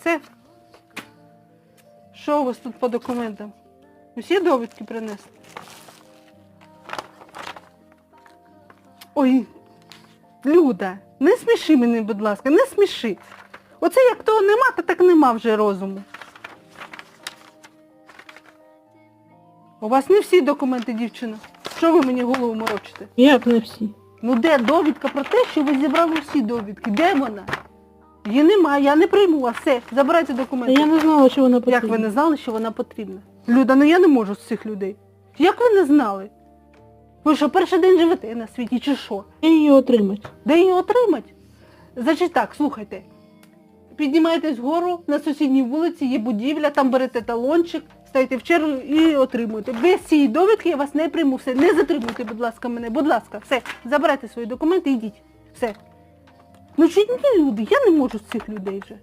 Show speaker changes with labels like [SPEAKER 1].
[SPEAKER 1] Це? Що у вас тут по документам? Усі довідки принесли? Ой, Люда, не сміши мене, будь ласка, не сміши. Оце як того нема, то так нема вже розуму. У вас не всі документи, дівчина. Що ви мені голову морочите?
[SPEAKER 2] Як не всі?
[SPEAKER 1] Ну де довідка про те, що ви зібрали всі довідки? Де вона? Її немає, я не прийму вас. Все, забирайте документи.
[SPEAKER 2] я не знала, що вона потрібна.
[SPEAKER 1] Як ви не знали, що вона потрібна? Люда, ну я не можу з цих людей. Як ви не знали? Ви що, перший день живете на світі чи що?
[SPEAKER 2] Я її отримати.
[SPEAKER 1] Де її отримати? Значить так, слухайте. Піднімаєтесь вгору, на сусідній вулиці є будівля, там берете талончик, стаєте в чергу і отримуєте. Без цієї довідки я вас не прийму. Все, не затримуйте, будь ласка, мене. Будь ласка, все, забирайте свої документи і йдіть. Все. Ну ні, люди, я не можу з цих людей вже.